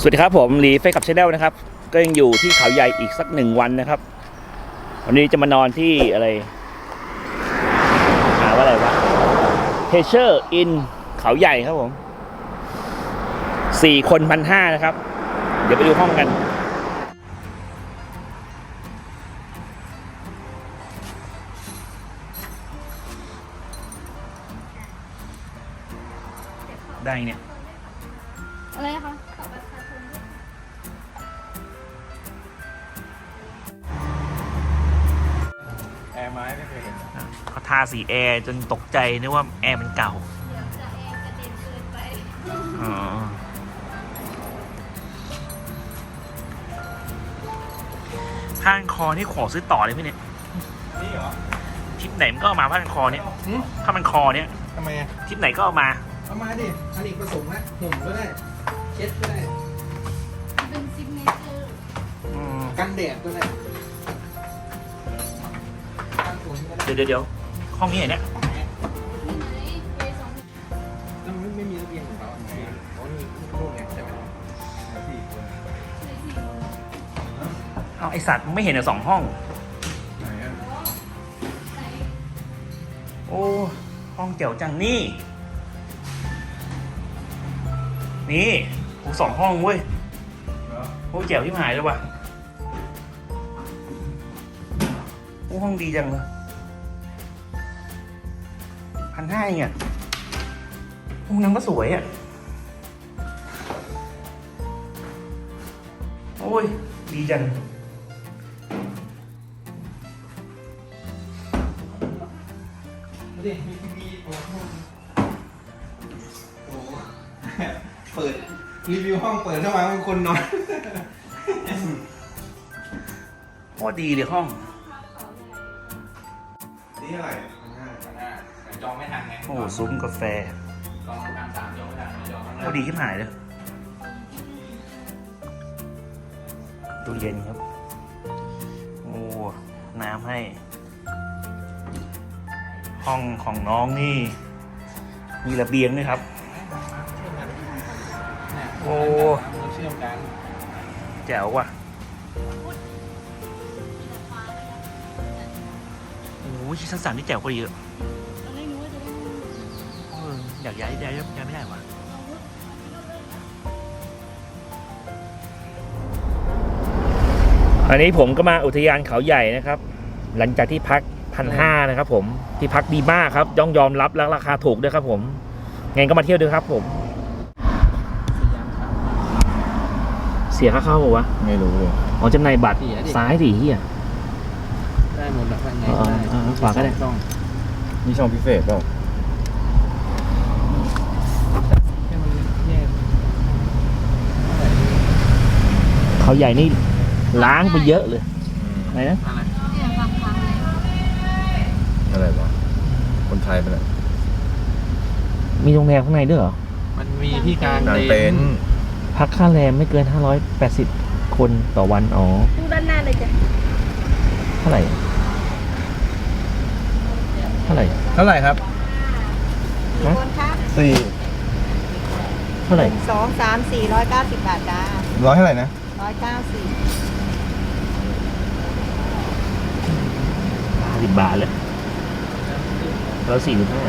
สวัสดีครับผมหลีเฟกับชาแนลนะครับ ก็ยังอยู่ที่เขาใหญ่อีกสักหนึ่งวันนะครับ วันนี้จะมานอนที่อะไรหาว่าอะไรวะเทเชอร์อินเขาใหญ่ครับผมสี่คนพันห้านะครับ เดี๋ยวไปดูห้องกันได้เนี่ย ไม้ไม่เคยเห็นเขาทาสีแอร์จนตกใจนึกว่าแอร์มันเก่าเดี๋ยวจะแอร์กระเด็นเกินไปอ๋อผ้าพันคอนี่ขอซื้อต่อเลยพี่เนี่ยนี่เหรอทริปไหนมันก็เอามาผ้าพันคอเนี่ยหืมผ้าพันคอเนี่ยทำไมอะทริปไหนก็เอามา เอามาดิอันนี้ผสมนะห่มก็ได้ เช็ดก็ได้ เป็นซิกเนเจอร์อืมกันแดดก็ได้กันฝนก็ได้ เดี๋ยวเดี๋ยวเดี๋ยวห้องนี้ไหนเนี่ยนี่ไหมเอสองแล้วมันไม่มีระเบียงของเขาทำไมอะเขามีลูกเนี่ยใช่ไหมสี่คนเลยสี่คนเอาไอสัตว์มึงไม่เห็นเหรอสองห้อง ไหนอะไหนโอ้ห้องเจ๋วจังนี่ นี่โอ้สองห้องเว้ยเหรอโอ้เจ๋วที่หายเลยว่ะโอ้ห้องดีจังเลย พันห้าเองอะห้องน้ำก็สวยอะ โอ้ย ดีจังดูดิมีทีวีโอ้โหโอ้โหเปิด รีวิวห้องเปิดเข้ามาเป็นคนนอนโคตรดีเลยห้อง นี่อะไรพันห้าพันห้าแต่ จองไม่ทันไงโอ้ซุ้มกาแฟจองพันสามจองไม่ทันจองโอ้ดีขึ้นหายเลยตู้เย็นครับ โอ้ น้ำให้ ห้องของน้องนี่ มีระเบียงด้วยครับ โอ้ เชื่อมกันแจ๋วว่ะโอ้ยชั้นสามนี่แจ๋วกว่าเยอะ อออยากย้ายย้ายย้ายไม่ได้วะอันนี้ผมก็มาอุทยานเขาใหญ่นะครับ หลังจากที่พักพันห้านะครับผมที่พักดีมากครับย่องยอมรับและราคาถูกด้วยครับ ผมไงก็มาเที่ยวด้วยครับ ผม เสียค่าเข้าปะวะไม่รู้เลยอ๋อจำหน่ายบัตรเสียดิซ้ายดิเฮียได้หมดแล้วไงเออเออเออฝากก็ได้ต้องนี่ช่องพิเศษเปล่า ให้มันแยก เขาใหญ่นี่ล้างไปเยอะเลยอะไรนะอะไรเนี่ยฟังฟังเลยอะไรวะคนไทยไปเลยมีโรงแรมข้างในด้วยเหรอ มันมีที่กลางนางเต็เต็นนท์ท์พักค่าแรมไม่เกิน 580 คนต่อวันอ๋อตู้ด้านหน้าเลยจ้ะเท่าไหร่ เท่าไหร่เท่าไหร่ครับฮะคนครับสี่เท่าไหร่สองสามสี่ร้อยเก้าสิบบาทจ้าร้อยเท่าไหร่นะ ร้อยเก้าสิบสิบบาทเลยแล้วสี่สิบห้า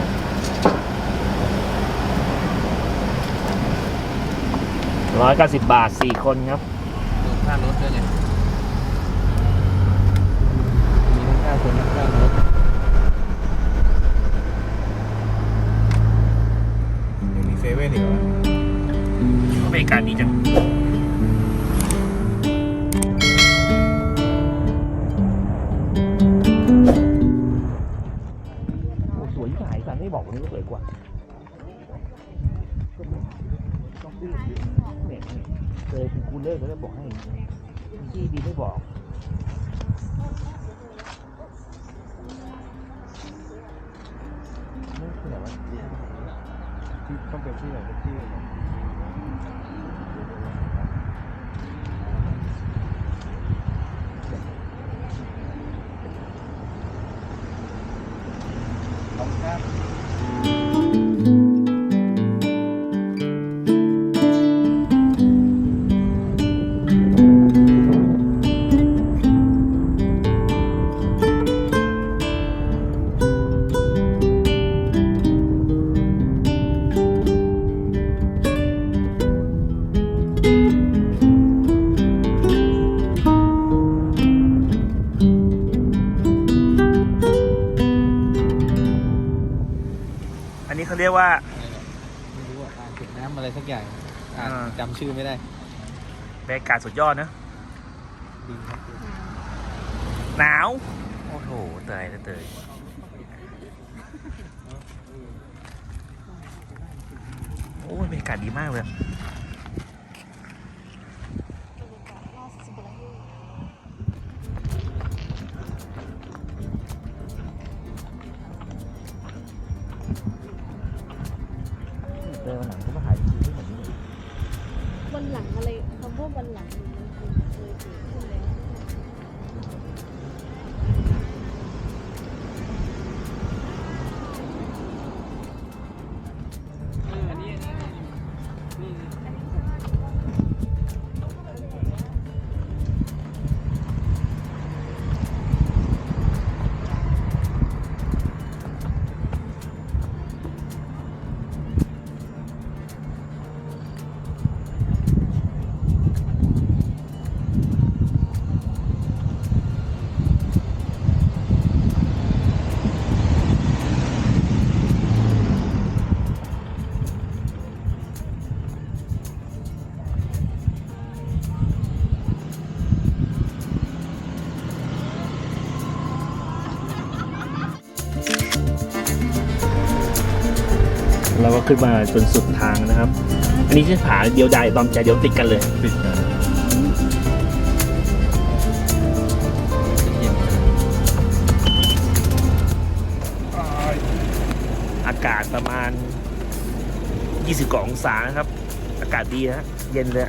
ร้อยเก้าสิบบาทสี่คนครับรวมค่ารถด้วยเนี่ยมีทั้งค่าคนทั้งค่ารถยังมีเซเว่นอีกเหรออเมริกาดีจัง เนี่ยเคยเป็นคูเลิกก็ได้บอกให้ที่ดีไม่บอกนี่คือไหนวะที่ต้องเป็นที่ไหนเป็นที่ไหน อะไรสักอย่างอ่านอ่า จำชื่อไม่ได้บรรยากาศสุดยอดนะ ดีครับหนาว โอ้โหเตยนะเตยโอ้ยบรรยากาศดีมากเลย ขึ้นมาจนสุดทางนะครับ อันนี้ใช่ผาเดียวดายตอมใจเดียวติดกันเลยติดกันอากาศประมาณ 20กว่าองศานะครับ อากาศดีนะฮะเย็นเลย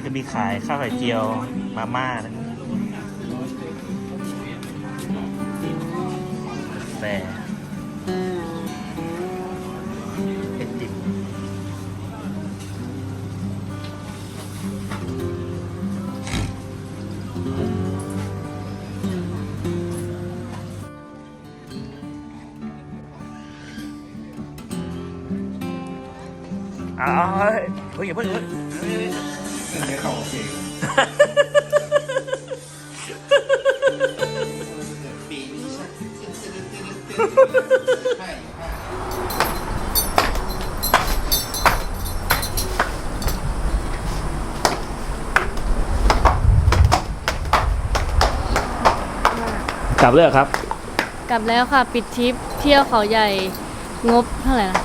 ทีนี้ก็มีขายข้าวไข่เจียวมาม่านะแต่เอ็ดจิมอ้าวเฮ้ยเฮ้ยอย่าเพิ่งเฮ้ย ไม่เขาโอเคกลับเลยเหรอครับ กลับแล้วค่ะปิดทริปเที่ยวเขาใหญ่งบเท่าไหร่นะ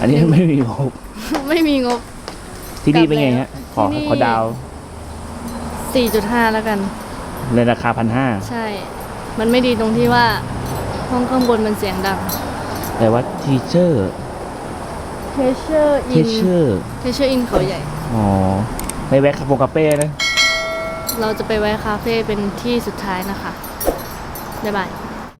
อันนี้ไม่มีงบ ไม่มีงบที่นี่เป็นไงฮะ อที่นี่ ขอดาว4.5แล้วกัน ในราคาพันห้าใช่ มันไม่ดีตรงที่ว่า ห้องข้างบนมันเสียงดัง แต่ว่าทีเชอร์เทเชอร์เทอินเชอร์เทเชอร์อินเขาใหญ่ อ๋อไม่แวะคาโฟคาเป้นะ เราจะไปไว้คาเฟ่เป็นที่สุดท้ายนะคะ บ๊ายบาย